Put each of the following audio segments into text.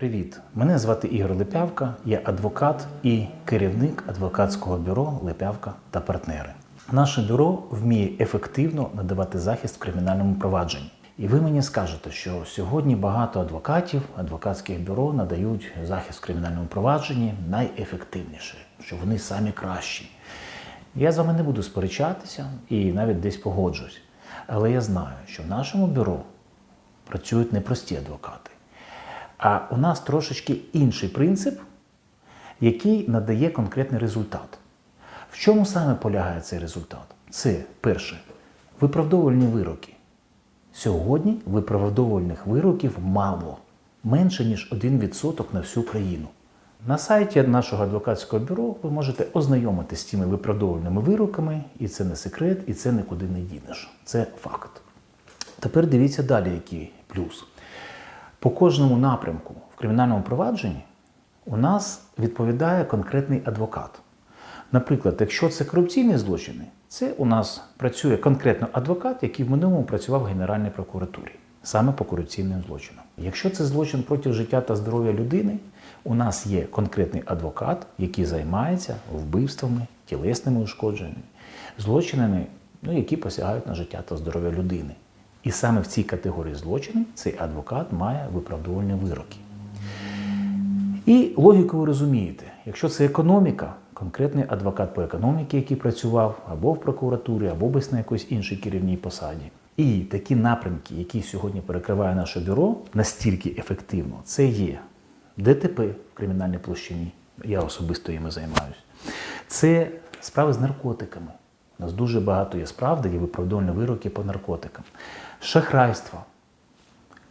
Привіт! Мене звати Ігор Лепявка, я адвокат і керівник адвокатського бюро Лепявка та партнери. Наше бюро вміє ефективно надавати захист в кримінальному провадженні. І ви мені скажете, що сьогодні багато адвокатів, адвокатських бюро надають захист в кримінальному провадженні найефективніше, що вони самі кращі. Я з вами не буду сперечатися і навіть десь погоджусь. Але я знаю, що в нашому бюро працюють не прості адвокати. А у нас трошечки інший принцип, який надає конкретний результат. В чому саме полягає цей результат? Це перше виправдовувальні вироки. Сьогодні виправдовувальних вироків мало, менше ніж 1% на всю країну. На сайті нашого адвокатського бюро ви можете ознайомитися з цими виправдовувальними вироками, і це не секрет, і це нікуди не дінеш. Це факт. Тепер дивіться далі, який плюс. По кожному напрямку в кримінальному провадженні у нас відповідає конкретний адвокат. Наприклад, якщо це корупційні злочини, це у нас працює конкретно адвокат, який в минулому працював в Генеральній прокуратурі, саме по корупційним злочинам. Якщо це злочин проти життя та здоров'я людини, у нас є конкретний адвокат, який займається вбивствами, тілесними ушкодженнями, злочинами, ну, які посягають на життя та здоров'я людини. І саме в цій категорії злочинів цей адвокат має виправдовувальні вироки. І логіку ви розумієте, якщо це економіка, конкретний адвокат по економіці, який працював або в прокуратурі, або на якоїсь іншій керівній посаді. І такі напрямки, які сьогодні перекриває наше бюро, настільки ефективно, це є ДТП в кримінальній площині. Я особисто їми займаюся. Це справи з наркотиками. У нас дуже багато є справ, де є виправдовувальні вироки по наркотикам. Шахрайство,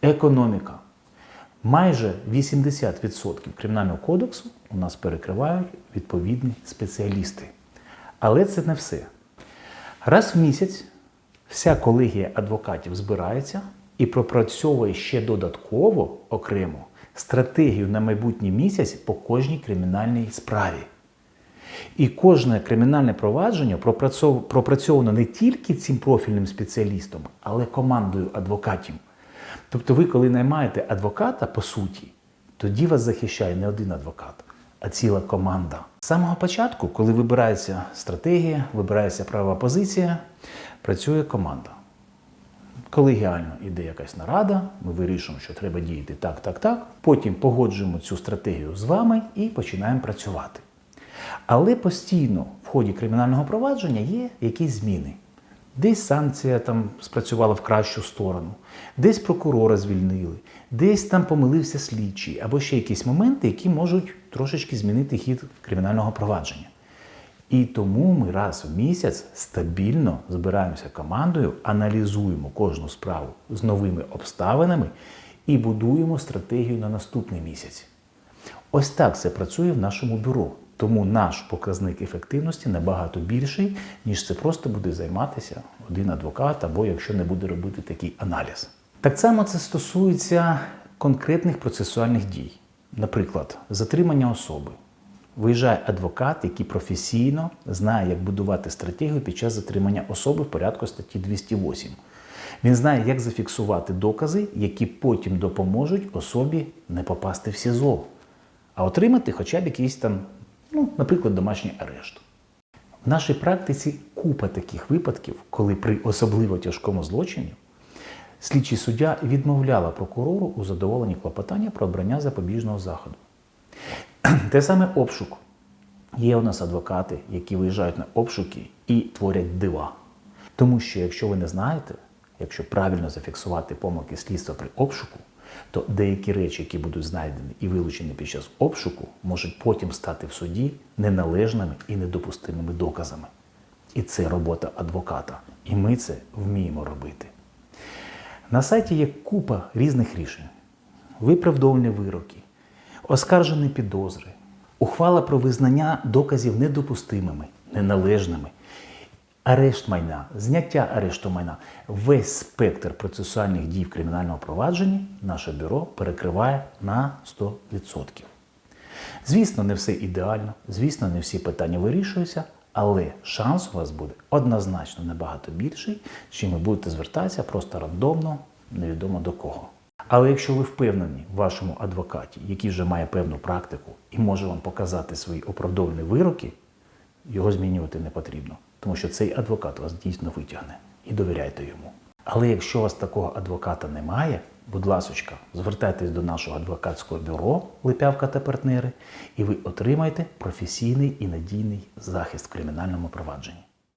економіка. Майже 80% кримінального кодексу у нас перекривають відповідні спеціалісти. Але це не все. Раз в місяць вся колегія адвокатів збирається і пропрацьовує ще додатково окремо стратегію на майбутній місяць по кожній кримінальній справі. І кожне кримінальне провадження пропрацьов- пропрацьовано не тільки цим профільним спеціалістом, але командою адвокатів. Тобто, ви, коли наймаєте адвоката, по суті, тоді вас захищає не один адвокат, а ціла команда. З самого початку, коли вибирається стратегія, вибирається правова позиція, працює команда. Колегіально йде якась нарада, ми вирішуємо, що треба діяти так, так, так. Потім погоджуємо цю стратегію з вами і починаємо працювати. Але постійно в ході кримінального провадження є якісь зміни. Десь санкція там спрацювала в кращу сторону, десь прокурора звільнили, десь там помилився слідчий, або ще якісь моменти, які можуть трошечки змінити хід кримінального провадження. І тому ми раз в місяць стабільно збираємося командою, аналізуємо кожну справу з новими обставинами і будуємо стратегію на наступний місяць. Ось так це працює в нашому бюро. Тому наш показник ефективності набагато більший, ніж це просто буде займатися один адвокат, або якщо не буде робити такий аналіз. Так само це стосується конкретних процесуальних дій. Наприклад, затримання особи. Виїжджає адвокат, який професійно знає, як будувати стратегію під час затримання особи в порядку статті 208. Він знає, як зафіксувати докази, які потім допоможуть особі не попасти в СІЗО, а отримати хоча б якийсь там, ну, наприклад, домашній арешт. В нашій практиці купа таких випадків, коли при особливо тяжкому злочині слідчий суддя відмовляла прокурору у задоволенні клопотання про обрання запобіжного заходу. Те саме обшук. Є у нас адвокати, які виїжджають на обшуки і творять дива. Тому що, якщо ви не знаєте, якщо правильно зафіксувати помилки слідства при обшуку, то деякі речі, які будуть знайдені і вилучені під час обшуку, можуть потім стати в суді неналежними і недопустимими доказами. І це робота адвоката. І ми це вміємо робити. На сайті є купа різних рішень: виправдовувальні вироки, оскаржені підозри, ухвала про визнання доказів недопустимими, неналежними, арешт майна, зняття арешту майна. Весь спектр процесуальних дій в кримінальному провадженні наше бюро перекриває на 100%. Звісно, не все ідеально, звісно, не всі питання вирішуються, але шанс у вас буде однозначно набагато більший, чим ви будете звертатися просто рандомно, невідомо до кого. Але якщо ви впевнені в вашому адвокаті, який вже має певну практику і може вам показати свої оправдовні вироки, його змінювати не потрібно, тому що цей адвокат вас дійсно витягне і довіряйте йому. Але якщо у вас такого адвоката немає, будь ласочка, звертайтесь до нашого адвокатського бюро Липявка та партнери, і ви отримаєте професійний і надійний захист в кримінальному провадженні.